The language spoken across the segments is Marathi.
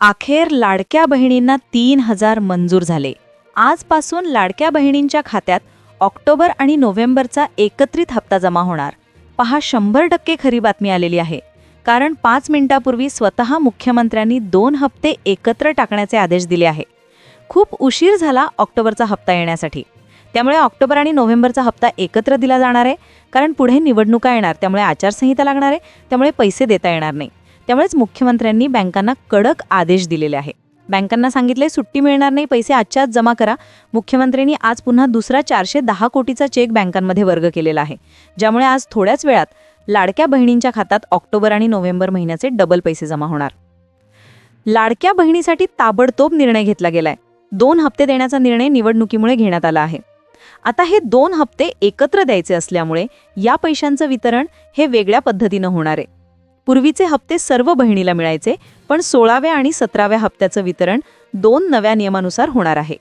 अखेर लाडक्या बहिणींना तीन हजार मंजूर झाले. आजपासून लाडक्या बहिणींच्या खात्यात ऑक्टोबर आणि नोव्हेंबरचा एकत्रित हप्ता जमा होणार. पहा शंभर टक्के खरी बातमी आलेली आहे. कारण पाच मिनिटापूर्वी स्वतः मुख्यमंत्र्यांनी दोन हप्ते एकत्र टाकण्याचे आदेश दिले आहे. खूप उशीर झाला ऑक्टोबरचा हप्ता येण्यासाठी. त्यामुळे ऑक्टोबर आणि नोव्हेंबरचा हप्ता एकत्र दिला जाणार आहे. कारण पुढे निवडणुका येणार त्यामुळे आचारसंहिता लागणार आहे त्यामुळे पैसे देता येणार नाही. त्यामुळेच मुख्यमंत्र्यांनी बँकांना कडक आदेश दिलेले आहे बँकांना सांगितले सुट्टी मिळणार नाही पैसे आजच्या आज जमा करा. मुख्यमंत्र्यांनी आज पुन्हा दुसरा चारशे दहा कोटीचा चेक बँकांमध्ये वर्ग केलेला आहे. ज्यामुळे आज थोड्याच वेळात लाडक्या बहिणींच्या खात्यात ऑक्टोबर आणि नोव्हेंबर महिन्याचे डबल पैसे जमा होणार. लाडक्या बहिणीसाठी ताबडतोब निर्णय घेतला गेलाय. दोन हप्ते देण्याचा निर्णय निवडणुकीमुळे घेण्यात आला आहे. आता हे दोन हप्ते एकत्र द्यायचे असल्यामुळे या पैशांचं वितरण हे वेगळ्या पद्धतीनं होणार आहे. पूर्वीचे हप्ते सर्व बहिणीला मिळायचे पण सोळाव्या आणि सतराव्या हप्त्याचं वितरण दोन नव्या नियमानुसार होणार आहे.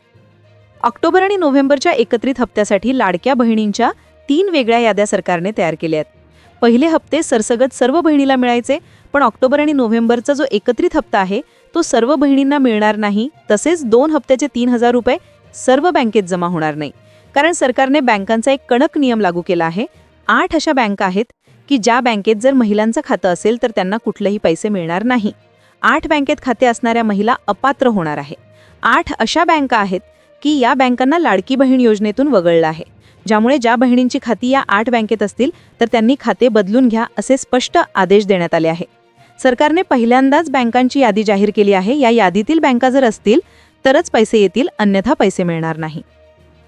ऑक्टोबर आणि नोव्हेंबरच्या एकत्रित हप्त्यासाठी लाडक्या बहिणींच्या तीन वेगळ्या याद्या सरकारने तयार केल्या आहेत. पहिले हप्ते सरसगत सर्व बहिणीला मिळायचे पण ऑक्टोबर आणि नोव्हेंबरचा जो एकत्रित हप्ता आहे तो सर्व बहिणींना मिळणार नाही तसेच दोन हप्त्याचे तीन हजार रुपये सर्व बँकेत जमा होणार नाही. कारण सरकारने बँकांचा एक कडक नियम लागू केला आहे आठ अशा बँका आहेत की ज्या बँकेत जर महिलांचं खातं असेल तर त्यांना कुठलेही पैसे मिळणार नाही. आठ बँकेत खाते असणाऱ्या महिला अपात्र होणार आहे. आठ अशा बँका आहेत की या बँकांना लाडकी बहीण योजनेतून वगळलं आहे. ज्यामुळे ज्या बहिणींची खाती या आठ बँकेत असतील तर त्यांनी खाते बदलून घ्या असे स्पष्ट आदेश देण्यात आले आहे. सरकारने पहिल्यांदाच बँकांची यादी जाहीर केली आहे. या यादीतील बँका जर असतील तरच पैसे येतील अन्यथा पैसे मिळणार नाही.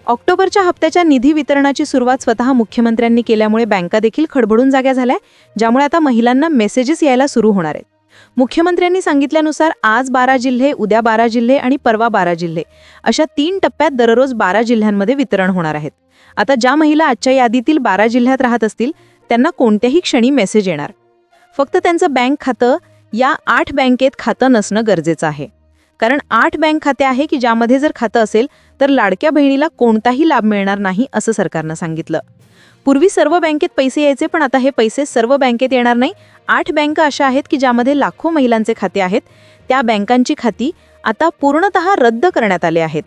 ऑक्टोबरच्या हप्त्याच्या निधी वितरणाची सुरुवात स्वतः मुख्यमंत्र्यांनी केल्यामुळे बँका देखील खडबडून जाग्या झाल्या ज्यामुळे आता महिलांना मेसेजेस यायला सुरू होणार आहेत. मुख्यमंत्र्यांनी सांगितल्यानुसार आज बारा जिल्हे उद्या बारा जिल्हे आणि परवा बारा जिल्हे. अशा तीन टप्प्यात दररोज बारा जिल्ह्यांमध्ये वितरण होणार आहेत. आता ज्या महिला आजच्या यादीतील बारा जिल्ह्यात राहत असतील त्यांना कोणत्याही क्षणी मेसेज येणार. फक्त त्यांचं बँक खातं या आठ बँकेत खातं नसणं गरजेचं आहे. कारण आठ बँक खाते आहे की ज्यामध्ये जर खातं असेल तर लाडक्या बहिणीला कोणताही लाभ मिळणार नाही असं सरकारनं सांगितलं. पूर्वी सर्व बँकेत पैसे यायचे पण आता हे पैसे सर्व बँकेत येणार नाही. आठ बँका अशा आहेत की ज्यामध्ये लाखो महिलांचे खाते आहेत. त्या बँकांची खाती आता पूर्णतः रद्द करण्यात आले आहेत.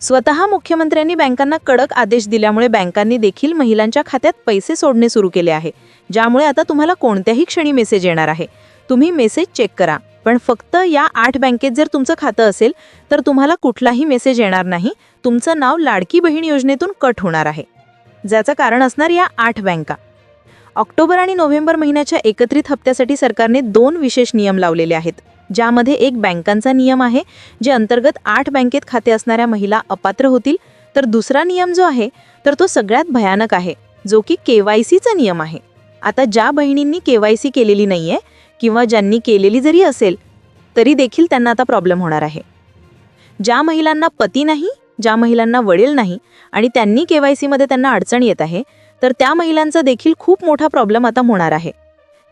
स्वतः मुख्यमंत्र्यांनी बँकांना कडक आदेश दिल्यामुळे बँकांनी देखील महिलांच्या खात्यात पैसे सोडणे सुरू केले आहे ज्यामुळे आता तुम्हाला कोणत्याही क्षणी मेसेज येणार आहे. तुम्ही मेसेज चेक करा. पण फक्त या आठ बँकेत जर तुमचं खातं असेल तर तुम्हाला कुठलाही मेसेज येणार नाही. तुमचं नाव लाडकी बहीण योजनेतून कट होणार आहे. ज्याचं कारण असणार या आठ बँका. ऑक्टोबर आणि नोव्हेंबर महिन्याच्या एकत्रित हप्त्यासाठी सरकारने दोन विशेष नियम लावलेले आहेत. ज्यामध्ये एक बँकांचा नियम आहे जे अंतर्गत आठ बँकेत खाते असणाऱ्या महिला अपात्र होतील. तर दुसरा नियम जो आहे तर तो सगळ्यात भयानक आहे जो की के वाय सीचा नियम आहे. आता ज्या बहिणींनी के वाय सी केलेली नाही आहे किंवा ज्यांनी केलेली जरी असेल तरी देखील त्यांना आता प्रॉब्लेम होणार आहे. ज्या महिलांना पती नाही ज्या महिलांना वडील नाही आणि त्यांनी के वाय सीमध्ये त्यांना अडचण येत आहे तर त्या महिलांचा देखील खूप मोठा प्रॉब्लेम आता होणार आहे.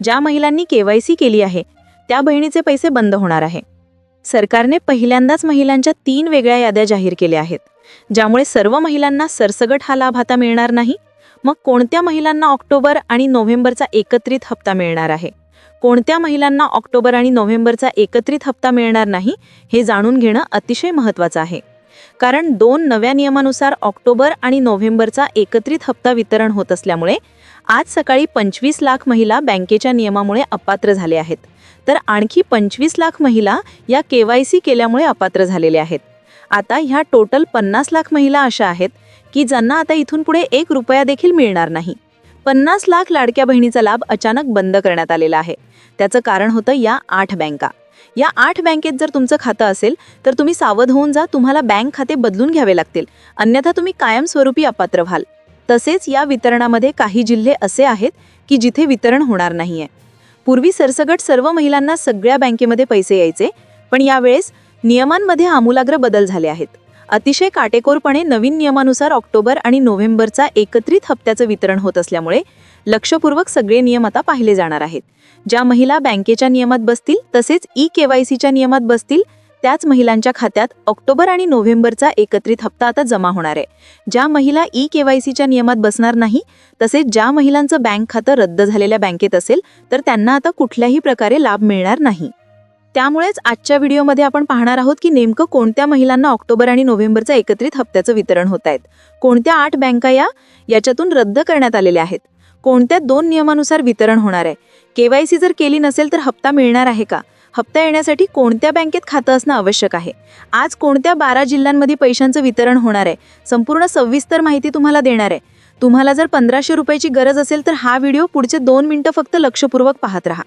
ज्या महिलांनी के वाय सी केली आहे त्या बहिणीचे पैसे बंद होणार आहे. सरकारने पहिल्यांदाच महिलांच्या तीन वेगळ्या याद्या जाहीर केल्या आहेत ज्यामुळे सर्व महिलांना सरसगट हा लाभ आता मिळणार नाही मग कोणत्या महिलांना ऑक्टोबर आणि नोव्हेंबरचा एकत्रित हप्ता मिळणार आहे? कोणत्या महिलांना ऑक्टोबर आणि नोव्हेंबरचा एकत्रित हप्ता मिळणार नाही हे जाणून घेणं अतिशय महत्त्वाचं आहे. कारण दोन नव्या नियमानुसार ऑक्टोबर आणि नोव्हेंबरचा एकत्रित हप्ता वितरण होत असल्यामुळे आज सकाळी पंचवीस लाख महिला बँकेच्या नियमामुळे अपात्र झाले आहेत. तर आणखी पंचवीस लाख महिला या के वाय सी केल्यामुळे अपात्र झालेल्या आहेत. आता ह्या टोटल पन्नास लाख महिला अशा आहेत की ज्यांना आता इथून पुढे एक रुपया देखील मिळणार नाही. पन्नास लाख लाडक्या बहिणीचा लाभ अचानक बंद करण्यात आलेला आहे. त्याचं कारण होतं या आठ बँका. या आठ बँकेत जर तुमचं खातं असेल तर तुम्ही सावध होऊन जा तुम्हाला बँक खाते बदलून घ्यावे लागतील. अन्यथा तुम्ही कायमस्वरूपी अपात्र व्हाल. तसेच या वितरणामध्ये काही जिल्हे असे आहेत की जिथे वितरण होणार नाहीये. पूर्वी सरसगट सर्व महिलांना सगळ्या बँकेमध्ये पैसे यायचे पण यावेळेस नियमांमध्ये आमूलाग्र बदल झाले आहेत. अतिशय काटेकोरपणे नवीन नियमानुसार ऑक्टोबर आणि नोव्हेंबरचा एकत्रित हप्त्याचं वितरण होत असल्यामुळे लक्षपूर्वक सगळे नियम आता पाहिले जाणार आहेत. ज्या महिला बँकेच्या नियमात बसतील तसेच ई के वाय सीच्या नियमात बसतील त्याच महिलांच्या खात्यात ऑक्टोबर आणि नोव्हेंबरचा एकत्रित हप्ता आता जमा होणार आहे. ज्या महिला ई के वाय सीच्या नियमात बसणार नाही तसेच ज्या महिलांचं बँक खातं रद्द झालेल्या बँकेत असेल तर त्यांना आता कुठल्याही प्रकारे लाभ मिळणार नाही. त्यामुळेच आजच्या व्हिडिओमध्ये आपण पाहणार आहोत की नेमकं कोणत्या महिलांना ऑक्टोबर आणि नोव्हेंबरचं एकत्रित हप्त्याचं वितरण होत आहेत कोणत्या आठ बँका या याच्यातून रद्द करण्यात आलेल्या आहेत? कोणत्या दोन नियमानुसार वितरण होणार आहे? केवायसी जर केली नसेल तर हप्ता मिळणार आहे का? हप्ता येण्यासाठी कोणत्या बँकेत खातं असणं आवश्यक आहे? आज कोणत्या बारा जिल्ह्यांमध्ये पैशांचं वितरण होणार आहे? संपूर्ण सविस्तर माहिती तुम्हाला देणार आहे. तुम्हाला जर पंधराशे रुपयाची गरज असेल तर हा व्हिडिओ पुढचे दोन मिनिटं फक्त लक्षपूर्वक पाहत राहा.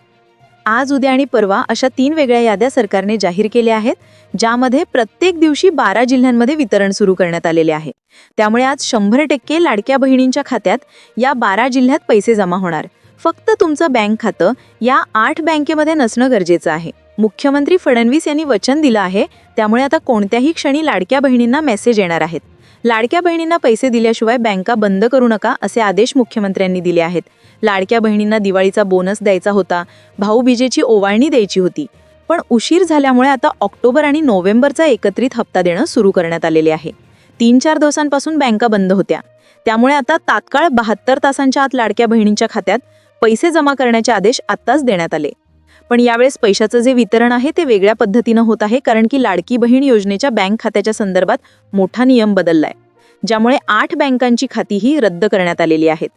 आज उद्या आणि परवा अशा तीन वेगळ्या याद्या सरकारने जाहीर केल्या आहेत ज्यामध्ये प्रत्येक दिवशी बारा जिल्ह्यांमध्ये वितरण सुरू करण्यात आलेले आहे. त्यामुळे आज शंभर टक्के लाडक्या बहिणींच्या खात्यात या बारा जिल्ह्यात पैसे जमा होणार. फक्त तुमचं बँक खातं या आठ बँकेमध्ये नसणं गरजेचं आहे. मुख्यमंत्री फडणवीस यांनी वचन दिलं आहे त्यामुळे आता कोणत्याही क्षणी लाडक्या बहिणींना मेसेज येणार आहेत. लाडक्या बहिणींना पैसे दिल्याशिवाय बँका बंद करू नका असे आदेश मुख्यमंत्र्यांनी दिले आहेत. लाडक्या बहिणींना दिवाळीचा बोनस द्यायचा होता. भाऊबीजेची ओवाळणी द्यायची होती. पण उशीर झाल्यामुळे आता ऑक्टोबर आणि नोव्हेंबरचा एकत्रित हप्ता देणं सुरू करण्यात आलेले आहे. तीन चार दिवसांपासून बँका बंद होत्या. त्यामुळे आता तात्काळ बहात्तर तासांच्या आत लाडक्या बहिणींच्या खात्यात पैसे जमा करण्याचे आदेश आत्ताच देण्यात आले. पण यावेळेस पैशाचं जे वितरण आहे ते वेगळ्या पद्धतीनं होत आहे कारण की लाडकी बहीण योजनेच्या बँक खात्याच्या संदर्भात मोठा नियम बदललाय. ज्यामुळे आठ बँकांची खातीही रद्द करण्यात आलेली आहेत.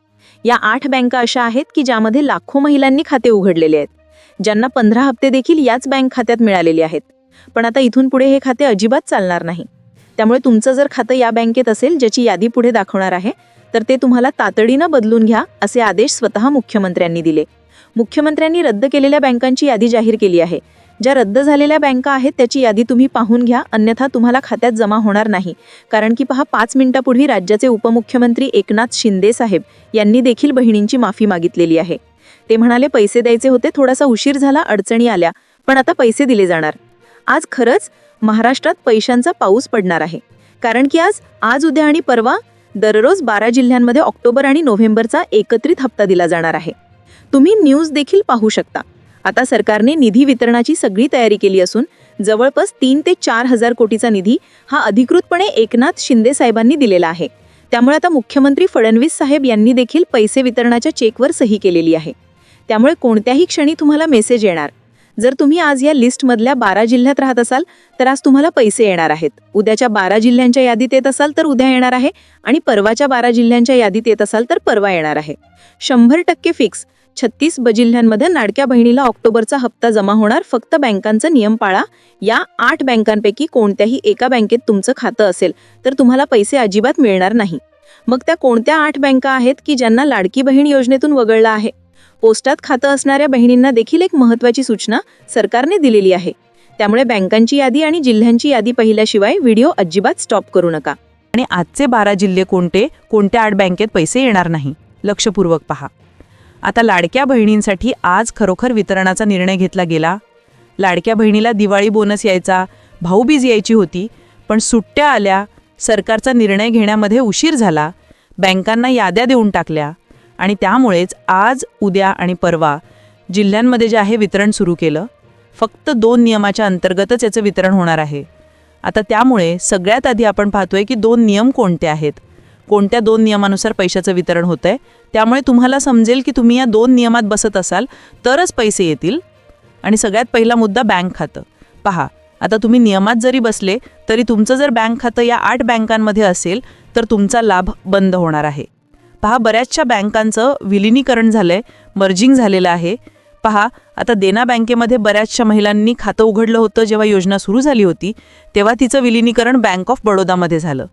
या आठ बँका अशा आहेत की ज्यामध्ये लाखो महिलांनी खाते उघडलेले आहेत. ज्यांना पंधरा हप्ते देखील याच बँक खात्यात मिळालेले आहेत. पण आता इथून पुढे हे खाते अजिबात चालणार नाही. त्यामुळे तुमचं जर खातं या बँकेत असेल ज्याची यादी पुढे दाखवणार आहे तर ते तुम्हाला तातडीनं बदलून घ्या असे आदेश स्वतः मुख्यमंत्र्यांनी दिले. मुख्यमंत्र्यांनी रद्द केलेल्या बँकांची यादी जाहीर केली आहे. ज्या रद्द झालेल्या बँका आहेत त्याची यादी तुम्ही पाहून घ्या. अन्यथा तुम्हाला खात्यात जमा होणार नाही. कारण की पहा पाच मिनिटापूर्वी राज्याचे उपमुख्यमंत्री एकनाथ शिंदे साहेब यांनी देखील बहिणींची माफी मागितलेली आहे. ते म्हणाले पैसे द्यायचे होते थोडासा उशीर झाला अडचणी आल्या पण आता पैसे दिले जाणार. आज खरंच महाराष्ट्रात पैशांचा पाऊस पडणार आहे. कारण की आज आज उद्या आणि परवा दररोज बारा जिल्ह्यांमध्ये ऑक्टोबर आणि नोव्हेंबरचा एकत्रित हप्ता दिला जाणार आहे. तुम्ही न्यूज देखील पाहू शकता. आता सरकारने निधी वितरणाची सगळी तयारी केली असून जवळपास तीन ते चार हजार कोटीचा निधी हा अधिकृतपणे एकनाथ शिंदे साहेबांनी दिलेला आहे. त्यामुळे आता मुख्यमंत्री फडणवीस साहेब यांनी देखील पैसे वितरणाच्या चेकवर सही केलेली आहे. त्यामुळे कोणत्याही क्षणी तुम्हाला मेसेज येणार. जर तुम्ही आज या लिस्टमधल्या बारा जिल्ह्यात राहत असाल तर आज तुम्हाला पैसे येणार आहेत. उद्याच्या बारा जिल्ह्यांच्या यादीत येत असाल तर उद्या येणार आहे. आणि परवाच्या बारा जिल्ह्यांच्या यादीत येत असाल तर परवा येणार आहे. शंभर टक्के फिक्स. छत्तीस ब जिल्ह्यांमध्ये लाडक्या बहिणीला ऑक्टोबरचा हप्ता जमा होणार. फक्त बँकांचा नियम पाळा. या आठ बँकांपैकी कोणत्याही एका बँकेत तुमचं खातं असेल तर तुम्हाला पैसे अजिबात मिळणार नाही. मग त्या कोणत्या आठ बँका आहेत की ज्यांना लाडकी बहीण योजनेतून वगळलं आहे? पोस्टात खातं असणाऱ्या बहिणींना देखील एक महत्त्वाची सूचना सरकारने दिलेली आहे. त्यामुळे बँकांची यादी आणि जिल्ह्यांची यादी पाहिल्याशिवाय व्हिडिओ अजिबात स्टॉप करू नका. आणि आजचे बारा जिल्हे कोणते? कोणत्या आठ बँकेत पैसे येणार नाही? लक्षपूर्वक पहा. आता लाडक्या बहिणींसाठी आज खरोखर वितरणाचा निर्णय घेतला गेला. लाडक्या बहिणीला दिवाळी बोनस यायचा भाऊबीज यायची होती पण सुट्ट्या आल्या सरकारचा निर्णय घेण्यामध्ये उशीर झाला बँकांना याद्या देऊन टाकल्या आणि त्यामुळेच आज उद्या आणि परवा जिल्ह्यांमध्ये जे आहे वितरण सुरू केलं. फक्त दोन नियमाच्या अंतर्गतच याचं वितरण होणार आहे. आता त्यामुळे सगळ्यात आधी आपण पाहतोय की दोन नियम कोणते आहेत? कोणत्या दोन नियमानुसार पैशाचं वितरण होतं आहे त्यामुळे तुम्हाला समजेल की तुम्ही या दोन नियमात बसत असाल तरच पैसे येतील. आणि सगळ्यात पहिला मुद्दा बँक खातं. पहा आता तुम्ही नियमात जरी बसले तरी तुमचं जर बँक खातं या आठ बँकांमध्ये असेल तर तुमचा लाभ बंद होणार आहे. पहा बऱ्याचशा बँकांचं विलिनीकरण झालंय मर्जिंग झालेलं आहे. पहा आता देना बँकेमध्ये बऱ्याचशा महिलांनी खातं उघडलं होतं जेव्हा योजना सुरू झाली होती तेव्हा तिचं विलिनीकरण बँक ऑफ बडोदामध्ये झालं.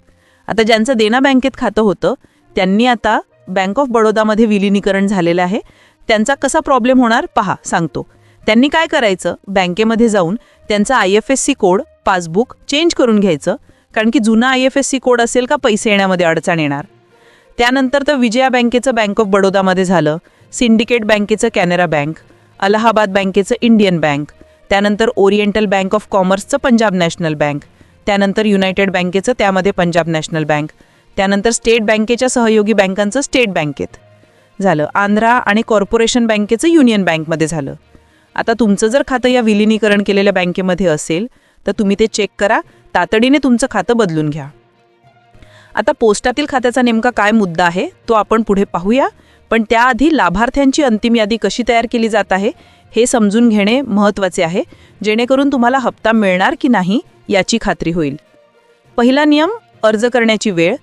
आता ज्यांचं देना बँकेत खातं होतं त्यांनी आता बँक ऑफ बडोदामध्ये विलिनीकरण झालेलं आहे. त्यांचा कसा प्रॉब्लेम होणार? पहा सांगतो. त्यांनी काय करायचं? बँकेमध्ये जाऊन त्यांचा I F S C code passbook change करून घ्यायचं. कारण की जुना I F S C code असेल का पैसे येण्यामध्ये अडचण येणार. त्यानंतर तर विजया बँकेचं बँक ऑफ बडोदामध्ये झालं. सिंडिकेट बँकेचं कॅनरा बँक. अलाहाबाद बँकेचं इंडियन बँक. त्यानंतर ओरिएंटल बँक ऑफ कॉमर्सचं पंजाब नॅशनल बँक. त्यानंतर युनायटेड बँकेचं त्यामध्ये पंजाब नॅशनल बँक. त्यानंतर स्टेट बँकेच्या सहयोगी बँकांचं स्टेट बँकेत झालं. आंध्रा आणि कॉर्पोरेशन बँकेचं युनियन बँकमध्ये झालं. आता तुमचं जर खातं या विलिनीकरण केलेल्या बँकेमध्ये असेल तर तुम्ही ते चेक करा. तातडीने तुमचं खातं बदलून घ्या. आता पोस्टातील खात्याचा नेमका काय मुद्दा आहे तो आपण पुढे पाहूया. पण त्याआधी लाभार्थ्यांची अंतिम यादी कशी तयार केली जात आहे हे समजून घेणे महत्त्वाचे आहे. जेणेकरून तुम्हाला हप्ता मिळणार की नाही याची खात्री होईल. पहिला नियम अर्ज करण्याची वेळ.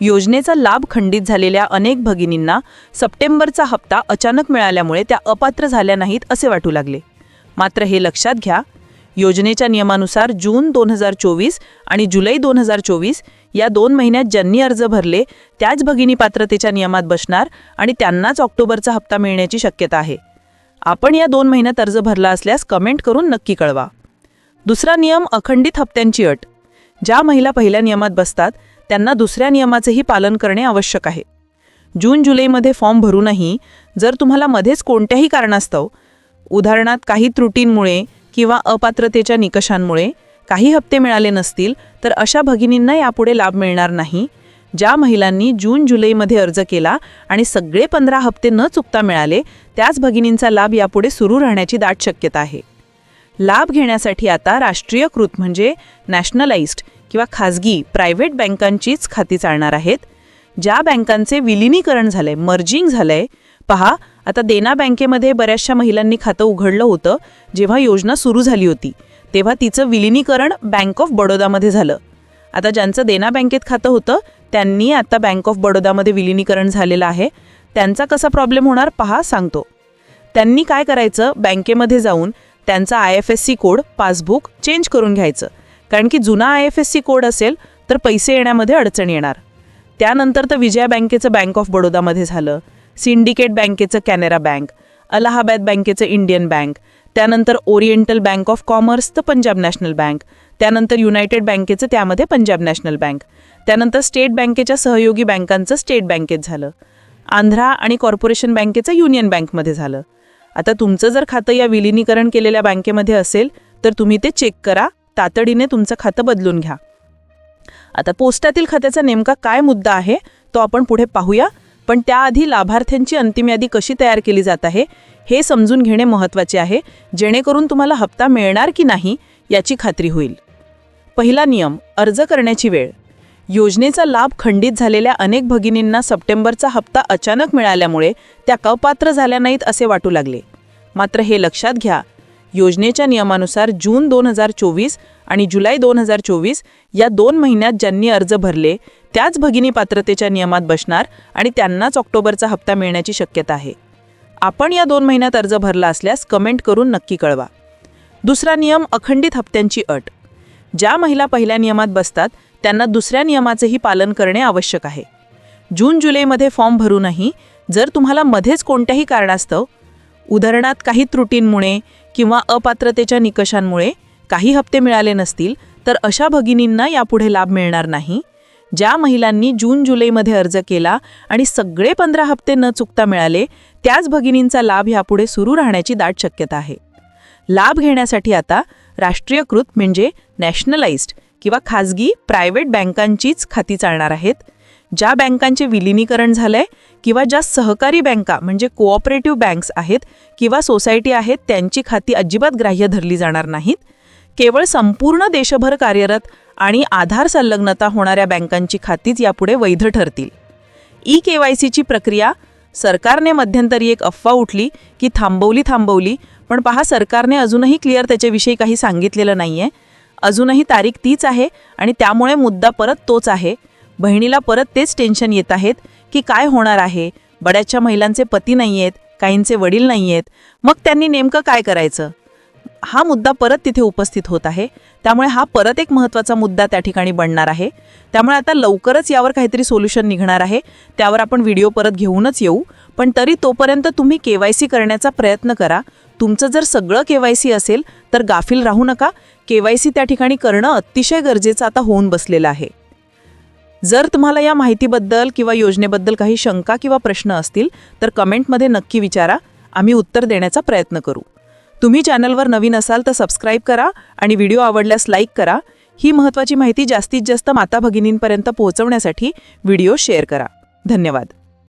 योजनेचा लाभ खंडित झालेल्या अनेक भगिनींना सप्टेंबरचा हप्ता अचानक मिळाल्यामुळे त्या अपात्र झाल्या नाहीत असे वाटू लागले. मात्र हे लक्षात घ्या योजनेच्या नियमानुसार जून दोन हजार चोवीस आणि जुलै दोन हजार चोवीस या दोन महिन्यात ज्यांनी अर्ज भरले त्याच भगिनी पात्रतेच्या नियमात बसणार आणि त्यांनाच ऑक्टोबरचा हप्ता मिळण्याची शक्यता आहे. आपण या दोन महिन्यात अर्ज भरला असल्यास कमेंट करून नक्की कळवा. दुसरा नियम अखंडित हप्त्यांची अट. ज्या महिला पहिल्या नियमात बसतात त्यांना दुसऱ्या नियमाचेही पालन करणे आवश्यक आहे. जून जुलैमध्ये फॉर्म भरूनही जर तुम्हाला मध्येच कोणत्याही कारणास्तव उदाहरणार्थ काही त्रुटींमुळे किंवा अपात्रतेच्या निकषांमुळे काही हप्ते मिळाले नसतील तर अशा भगिनींना यापुढे लाभ मिळणार नाही. ज्या महिलांनी जून जुलैमध्ये अर्ज केला आणि सगळे पंधरा हप्ते न चुकता मिळाले त्याच भगिनींचा लाभ यापुढे सुरू राहण्याची दाट शक्यता आहे. लाभ घेण्यासाठी आता राष्ट्रीयकृत म्हणजे नॅशनलाइज्ड किंवा खाजगी प्रायव्हेट बँकांचीच खाती चालणार आहेत. ज्या बँकांचे विलिनीकरण झालंय मर्जिंग झालंय पहा आता देना बँकेमध्ये बऱ्याचशा महिलांनी खातं उघडलं होतं जेव्हा योजना सुरू झाली होती. तेव्हा तिचं विलिनीकरण बँक ऑफ बडोदामध्ये झालं. आता ज्यांचं देना बँकेत खातं होतं त्यांनी आता बँक ऑफ बडोदामध्ये विलिनीकरण झालेलं आहे. त्यांचा कसा प्रॉब्लेम होणार पहा सांगतो. त्यांनी काय करायचं बँकेमध्ये जाऊन त्यांचा I F S C code passbook change करून घ्यायचं. कारण की जुना I F S C code असेल तर पैसे येण्यामध्ये अडचण येणार. त्यानंतर तर विजया बँकेचं बँक ऑफ बडोदामध्ये झालं. सिंडिकेट बँकेचं कॅनरा बँक अलाहाबाद बँकेचं इंडियन बँक त्यानंतर ओरिएंटल बँक ऑफ कॉमर्स तर पंजाब नॅशनल बँक त्यानंतर युनायटेड बँकेचं त्यामध्ये पंजाब नॅशनल बँक त्यानंतर स्टेट बँकेच्या सहयोगी बँकांचं स्टेट बँकेत झालं. आंध्रा आणि कॉर्पोरेशन बँकेचं युनियन बँकमध्ये झालं. आता तुमचं जर खातं या विलिनीकरण केलेल्या बँकेमध्ये असेल तर तुम्ही ते चेक करा. तातडीने तुमचं खातं बदलून घ्या. आता पोस्टातील खात्याचा नेमका काय मुद्दा आहे तो आपण पुढे पाहूया. पण त्याआधी लाभार्थ्यांची अंतिम यादी कशी तयार केली जात आहे हे समजून घेणे महत्त्वाचे आहे. जेणेकरून तुम्हाला हप्ता मिळणार की नाही याची खात्री होईल. पहिला नियम अर्ज करण्याची वेळ. योजनेचा लाभ खंडित झालेल्या अनेक भगिनींना सप्टेंबरचा हप्ता अचानक मिळाल्यामुळे त्या अपात्र झाल्या नाहीत असे वाटू लागले. मात्र हे लक्षात घ्या योजनेच्या नियमानुसार जून दोन हजार चोवीस आणि जुलै दोन हजार चोवीस या दोन महिन्यात ज्यांनी अर्ज भरले त्याच भगिनी पात्रतेच्या नियमात बसणार आणि त्यांनाच ऑक्टोबरचा हप्ता मिळण्याची शक्यता आहे. आपण या दोन महिन्यात अर्ज भरला असल्यास कमेंट करून नक्की कळवा. दुसरा नियम अखंडित हप्त्यांची अट. ज्या महिला पहिल्या नियमात बसतात त्यांना दुसऱ्या नियमाचेही पालन करणे आवश्यक आहे. जून जुलैमध्ये फॉर्म भरूनही जर तुम्हाला मध्येच कोणत्याही कारणास्तव उदाहरणात काही त्रुटींमुळे किंवा अपात्रतेच्या निकषांमुळे काही हप्ते मिळाले नसतील तर अशा भगिनींना यापुढे लाभ मिळणार नाही. ज्या महिलांनी जून जुलैमध्ये अर्ज केला आणि सगळे पंधरा हप्ते न चुकता मिळाले त्याच भगिनींचा लाभ यापुढे सुरू राहण्याची दाट शक्यता आहे. लाभ घेण्यासाठी आता राष्ट्रीयकृत म्हणजे नॅशनलाइज्ड किंवा खाजगी प्रायव्हेट बँकांचीच खाती चालणार आहेत. ज्या बँकांचे विलिनीकरण झालंय किंवा ज्या सहकारी बँका म्हणजे कोऑपरेटिव्ह बँक्स आहेत किंवा सोसायटी आहेत त्यांची खाती अजिबात ग्राह्य धरली जाणार नाहीत. केवळ संपूर्ण देशभर कार्यरत आणि आधार संलग्नता होणाऱ्या बँकांची खातीच यापुढे वैध ठरतील. ई के वाय सीची प्रक्रिया सरकारने मध्यंतरी एक अफवा उठली की थांबवली थांबवली पण पहा सरकारने अजूनही क्लिअर त्याच्याविषयी काही सांगितलेलं नाही आहे अजूनही तारीख तीच आहे आणि त्यामुळे मुद्दा परत तोच आहे. बहिणीला परत तेच टेन्शन येत आहेत की काय होणार आहे? बऱ्याचशा महिलांचे पती नाही आहेत काहींचे वडील नाही आहेत मग त्यांनी नेमकं काय करायचं? हा मुद्दा परत तिथे उपस्थित होत आहे. त्यामुळे हा परत एक महत्त्वाचा मुद्दा त्या ठिकाणी बनणार आहे. त्यामुळे आता लवकरच यावर काहीतरी सोल्युशन निघणार आहे. त्यावर आपण व्हिडिओ परत घेऊनच येऊ. पण तरी तोपर्यंत तुम्ही के वाय सी करण्याचा प्रयत्न करा. तुमचं जर सगळं के वाय सी असेल तर गाफील राहू नका. के वाय सी त्या ठिकाणी करणं अतिशय गरजेचं आता होऊन बसलेलं आहे. जर तुम्हाला या माहितीबद्दल किंवा योजनेबद्दल काही शंका किंवा प्रश्न असतील तर कमेंटमध्ये नक्की विचारा. आम्ही उत्तर देण्याचा प्रयत्न करू. तुम्ही चॅनलवर नवीन असाल तर सबस्क्राईब करा आणि व्हिडिओ आवडल्यास लाईक करा. ही महत्त्वाची माहिती जास्तीत जास्त माता भगिनींपर्यंत पोहोचवण्यासाठी व्हिडिओ शेअर करा. धन्यवाद.